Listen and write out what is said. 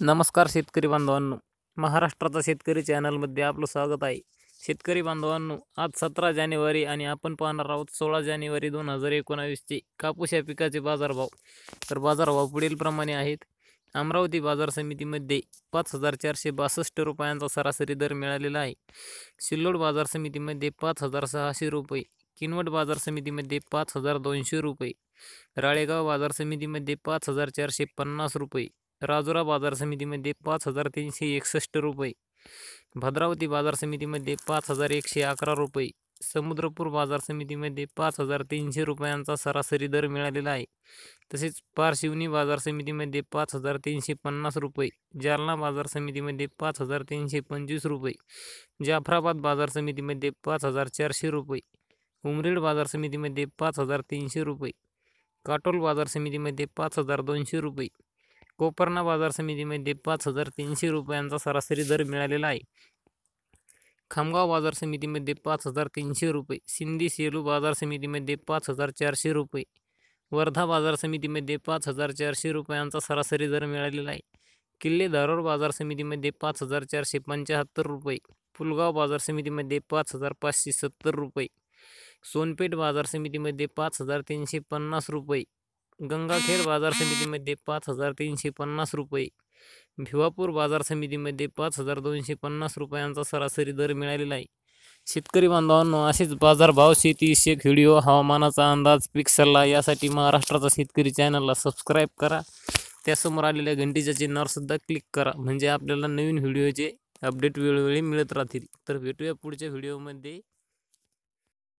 नमस्कार शेतकरी बांधवांनो. महाराष्ट्राचा शेतकरी चॅनलमध्ये आपलं स्वागत आहे. शेतकरी बांधवांनो आज सतरा जानेवारी आणि आपण पाहणार आहोत सोळा जानेवारी दोन हजार एकोणावीसचे कापूस या पिकाचे बाजारभाव. तर बाजारभाव पुढीलप्रमाणे आहेत. अमरावती बाजार समितीमध्ये पाच हजार चारशे बासष्ट रुपयांचा सरासरी दर मिळालेला आहे. सिल्लोड बाजार समितीमध्ये पाच हजार सहाशे रुपये किनवट बाजार समितीमध्ये पाच हजार दोनशे रुपये राळेगाव बाजार समितीमध्ये पाच हजार चारशे पन्नास रुपये राजुरा बाजार समितीमध्ये पाच हजार तीनशे एकसष्ट रुपये. भद्रावती बाजार समितीमध्ये पाच हजार एकशे अकरा रुपये. समुद्रपूर बाजार समितीमध्ये पाच हजार तीनशे रुपयांचा सरासरी दर मिळालेला आहे. तसेच पारशिवनी बाजार समितीमध्ये पाच हजार तीनशे पन्नास रुपये. जालना बाजार समितीमध्ये पाच हजार तीनशे पंचवीस रुपये. जाफराबाद बाजार समितीमध्ये पाच हजार चारशे रुपये. उमरेड बाजार समितीमध्ये पाच हजार तीनशे रुपये. काटोल बाजार समितीमध्ये पाच हजार दोनशे रुपये. कोपरणा बाजार समितीमध्ये पाच हजार तीनशे रुपयांचा सरासरी दर मिळालेला आहे. खामगाव बाजार समितीमध्ये पाच हजार तीनशे रुपये सिंधी सेलू बाजार समितीमध्ये पाच हजार चारशे रुपये वर्धा बाजार समितीमध्ये पाच हजार चारशे रुपयांचा सरासरी दर मिळालेला आहे. किल्ले धारोर बाजार समितीमध्ये पाच हजार चारशे पंच्याहत्तर रुपये पुलगाव बाजार समितीमध्ये पाच हजार पाचशे सत्तर रुपये सोनपेठ बाजार समितीमध्ये पाच हजार तीनशे पन्नास रुपये गंगाखेड बाजार समितीमध्ये पाच हजार तीनशे पन्नास रुपये. भिवापूर बाजार समितीमध्ये पाच हजार दोनशे पन्नास रुपयांचा सरासरी दर मिळालेला आहे. शेतकरी बांधवांनो असेच बाजारभाव शेतीविषयक व्हिडिओ हवामानाचा अंदाज पीक सल्ला यासाठी महाराष्ट्राचा शेतकरी चॅनलला सबस्क्राईब करा. त्यासमोर आलेल्या घंटीच्या चिन्हावर सुद्धा क्लिक करा. म्हणजे आपल्याला नवीन व्हिडिओचे अपडेट वेळोवेळी मिळत राहतील. तर भेटूया पुढच्या व्हिडिओमध्ये.